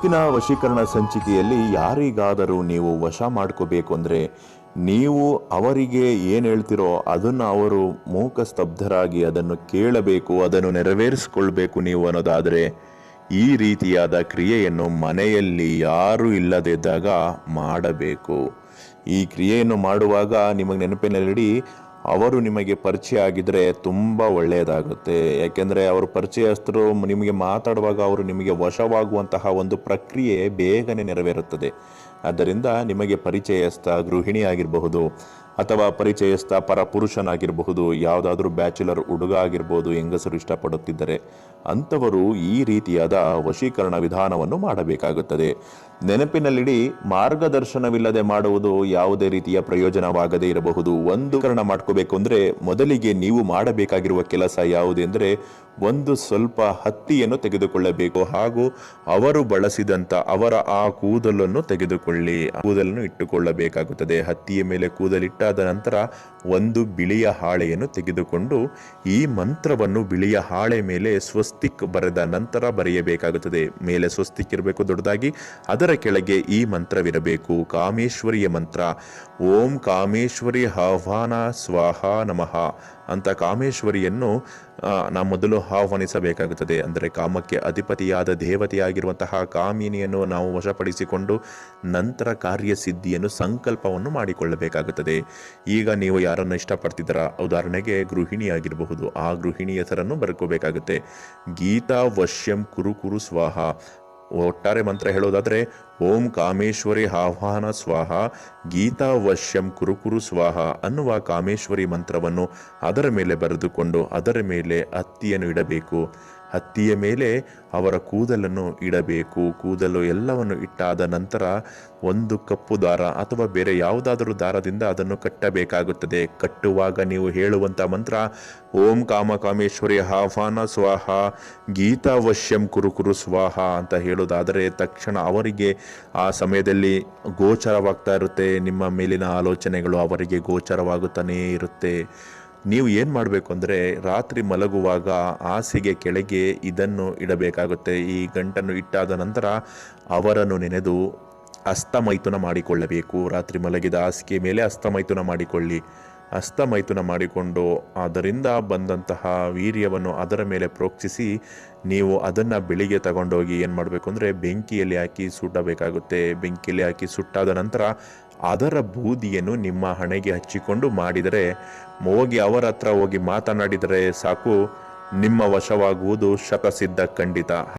ಇವತ್ತಿನ ವಶೀಕರಣ ಸಂಚಿಕೆಯಲ್ಲಿ ಯಾರಿಗಾದರೂ ನೀವು ವಶ ಮಾಡ್ಕೋಬೇಕು ಅಂದರೆ ನೀವು ಅವರಿಗೆ ಏನು ಹೇಳ್ತಿರೋ ಅದನ್ನು ಅವರು ಮೂಕ ಸ್ತಬ್ಧರಾಗಿ ಅದನ್ನು ಕೇಳಬೇಕು, ಅದನ್ನು ನೆರವೇರಿಸಿಕೊಳ್ಬೇಕು ನೀವು ಅನ್ನೋದಾದರೆ ಈ ರೀತಿಯಾದ ಕ್ರಿಯೆಯನ್ನು ಮನೆಯಲ್ಲಿ ಯಾರೂ ಇಲ್ಲದಿದ್ದಾಗ ಮಾಡಬೇಕು. ಈ ಕ್ರಿಯೆಯನ್ನು ಮಾಡುವಾಗ ನಿಮಗೆ ನೆನಪಿನಲ್ಲಿಡಿ ಅವರು ನಿಮಗೆ ಪರಿಚಯ ಆಗಿದ್ರೆ ತುಂಬ ಒಳ್ಳೆಯದಾಗುತ್ತೆ ಯಾಕೆಂದರೆ ಅವರು ಪರಿಚಯಸ್ಥರು ನಿಮಗೆ ಮಾತಾಡುವಾಗ ಅವರು ನಿಮಗೆ ವಶವಾಗುವಂತಹ ಒಂದು ಪ್ರಕ್ರಿಯೆ ಬೇಗನೆ ನೆರವೇರುತ್ತದೆ. ಆದ್ದರಿಂದ ನಿಮಗೆ ಪರಿಚಯಸ್ಥ ಗೃಹಿಣಿ ಆಗಿರಬಹುದು ಅಥವಾ ಪರಿಚಯಸ್ಥ ಪರ ಪುರುಷನಾಗಿರಬಹುದು ಯಾವುದಾದ್ರೂ ಬ್ಯಾಚುಲರ್ ಹುಡುಗ ಆಗಿರ್ಬೋದು ಹೆಂಗಸರು ಇಷ್ಟಪಡುತ್ತಿದ್ದರೆ ಅಂಥವರು ಈ ರೀತಿಯಾದ ವಶೀಕರಣ ವಿಧಾನವನ್ನು ಮಾಡಬೇಕಾಗುತ್ತದೆ. ನೆನಪಿನಲ್ಲಿಡಿ, ಮಾರ್ಗದರ್ಶನವಿಲ್ಲದೆ ಮಾಡುವುದು ಯಾವುದೇ ರೀತಿಯ ಪ್ರಯೋಜನವಾಗದೇ ಇರಬಹುದು. ಒಂದು ಕರಣ ಮಾಡ್ಕೋಬೇಕು ಅಂದರೆ ಮೊದಲಿಗೆ ನೀವು ಮಾಡಬೇಕಾಗಿರುವ ಕೆಲಸ ಯಾವುದೆಂದರೆ ಒಂದು ಸ್ವಲ್ಪ ಹತ್ತಿಯನ್ನು ತೆಗೆದುಕೊಳ್ಳಬೇಕು ಹಾಗೂ ಅವರು ಬಳಸಿದಂಥ ಅವರ ಆ ಕೂದಲನ್ನು ತೆಗೆದುಕೊಳ್ಳಿ. ಕೂದಲನ್ನು ಇಟ್ಟುಕೊಳ್ಳಬೇಕಾಗುತ್ತದೆ. ಹತ್ತಿಯ ಮೇಲೆ ಕೂದಲಿಟ್ಟಾದ ನಂತರ ಒಂದು ಬಿಳಿಯ ಹಾಳೆಯನ್ನು ತೆಗೆದುಕೊಂಡು ಈ ಮಂತ್ರವನ್ನು ಬಿಳಿಯ ಹಾಳೆ ಮೇಲೆ ಸ್ವಸ್ತಿಕ್ ಬರೆದ ನಂತರ ಬರೆಯಬೇಕಾಗುತ್ತದೆ. ಮೇಲೆ ಸ್ವಸ್ತಿಕ್ ಇರಬೇಕು ದೊಡ್ಡದಾಗಿ, ಅದರ ಕೆಳಗೆ ಈ ಮಂತ್ರವಿರಬೇಕು. ಕಾಮೇಶ್ವರಿಯ ಮಂತ್ರ. ಓಂ ಕಾಮೇಶ್ವರಿ ಆಹ್ವಾನ ಸ್ವಾಹ ನಮಃ. ಅಂತ ಕಾಮೇಶ್ವರಿಯನ್ನು ನಾವು ಮೊದಲು ಆಹ್ವಾನಿಸಬೇಕಾಗುತ್ತದೆ. ಅಂದರೆ ಕಾಮಕ್ಕೆ ಅಧಿಪತಿಯಾದ ದೇವತೆಯಾಗಿರುವಂತಹ ಕಾಮಿನಿಯನ್ನು ನಾವು ವಶಪಡಿಸಿಕೊಂಡು ನಂತರ ಕಾರ್ಯಸಿದ್ಧಿಯನ್ನು ಸಂಕಲ್ಪವನ್ನು ಮಾಡಿಕೊಳ್ಳಬೇಕಾಗುತ್ತದೆ. ಈಗ ನೀವು ಯಾರನ್ನು ಇಷ್ಟಪಡ್ತಿದ್ದೀರಾ? ಉದಾಹರಣೆಗೆ ಗೃಹಿಣಿಯಾಗಿರಬಹುದು. ಆ ಗೃಹಿಣಿ ಹೆಸರನ್ನು ಬರ್ಕೋಬೇಕಾಗುತ್ತೆ ಗೀತಾ ವಶ್ಯಂ ಕುರುಕುರು ಕುರು ಸ್ವಾಹ. ಒಟ್ಟಾರೆ ಮಂತ್ರ ಹೇಳೋದಾದರೆ, ಓಂ ಕಾಮೇಶ್ವರಿ ಆಹ್ವಾನ ಸ್ವಾಹ, ಗೀತಾ ವಶ್ಯಂ ಕುರು ಕುರು ಸ್ವಾಹ ಅನ್ನುವ ಕಾಮೇಶ್ವರಿ ಮಂತ್ರವನ್ನು ಅದರ ಮೇಲೆ ಬರೆದುಕೊಂಡು ಅದರ ಮೇಲೆ ಅತ್ತಿಯನ್ನು ಇಡಬೇಕು. ಹತ್ತಿಯ ಮೇಲೆ ಅವರ ಕೂದಲನ್ನು ಇಡಬೇಕು. ಕೂದಲು ಎಲ್ಲವನ್ನು ಇಟ್ಟಾದ ನಂತರ ಒಂದು ಕಪ್ಪು ದಾರ ಅಥವಾ ಬೇರೆ ಯಾವುದಾದರೂ ದಾರದಿಂದ ಅದನ್ನು ಕಟ್ಟಬೇಕಾಗುತ್ತದೆ. ಕಟ್ಟುವಾಗ ನೀವು ಹೇಳುವಂಥ ಮಂತ್ರ, ಓಂ ಕಾಮ ಕಾಮೇಶ್ವರಿ ಆಹ್ವಾನ ಸ್ವಾಹ ಗೀತಾವಶ್ಯಂ ಕುರುಕುರು ಕುರು ಕುರು ಸ್ವಾಹ ಅಂತ ಹೇಳೋದಾದರೆ ತಕ್ಷಣ ಅವರಿಗೆ ಆ ಸಮಯದಲ್ಲಿ ಗೋಚರವಾಗ್ತಾ ಇರುತ್ತೆ. ನಿಮ್ಮ ಮೇಲಿನ ಆಲೋಚನೆಗಳು ಅವರಿಗೆ ಗೋಚರವಾಗುತ್ತಾನೇ ಇರುತ್ತೆ. ನೀವು ಏನು ಮಾಡಬೇಕು ಅಂದರೆ ರಾತ್ರಿ ಮಲಗುವಾಗ ಹಾಸಿಗೆ ಕೆಳಗೆ ಇದನ್ನು ಇಡಬೇಕಾಗುತ್ತೆ. ಈ ಗಂಟನ್ನು ಇಟ್ಟಾದ ನಂತರ ಅವರನ್ನು ನೆನೆದು ಹಸ್ತಮೈಥುನ ಮಾಡಿಕೊಳ್ಳಬೇಕು. ರಾತ್ರಿ ಮಲಗಿದ ಹಾಸಿಗೆ ಮೇಲೆ ಹಸ್ತಮೈಥುನ ಮಾಡಿಕೊಳ್ಳಿ. ಹಸ್ತಮೈಥುನ ಮಾಡಿಕೊಂಡು ಅದರಿಂದ ಬಂದಂತಹ ವೀರ್ಯವನ್ನು ಅದರ ಮೇಲೆ ಪ್ರೋಕ್ಷಿಸಿ ನೀವು ಅದನ್ನು ಬೆಳಿಗ್ಗೆ ತಗೊಂಡೋಗಿ ಏನು ಮಾಡಬೇಕು ಅಂದರೆ ಬೆಂಕಿಯಲ್ಲಿ ಹಾಕಿ ಸುಡಬೇಕಾಗುತ್ತೆ ಬೆಂಕಿಯಲ್ಲಿ ಹಾಕಿ ಸುಟ್ಟಾದ ನಂತರ ಅದರ ಬೂದಿಯನ್ನು ನಿಮ್ಮ ಹಣೆಗೆ ಹಚ್ಚಿಕೊಂಡು ಮಾಡಿದರೆ ಹೋಗಿ ಅವರ ಹತ್ರ ಹೋಗಿ ಮಾತನಾಡಿದರೆ ಸಾಕು, ನಿಮ್ಮ ವಶವಾಗುವುದು ಶತಸಿದ್ಧ ಖಂಡಿತ.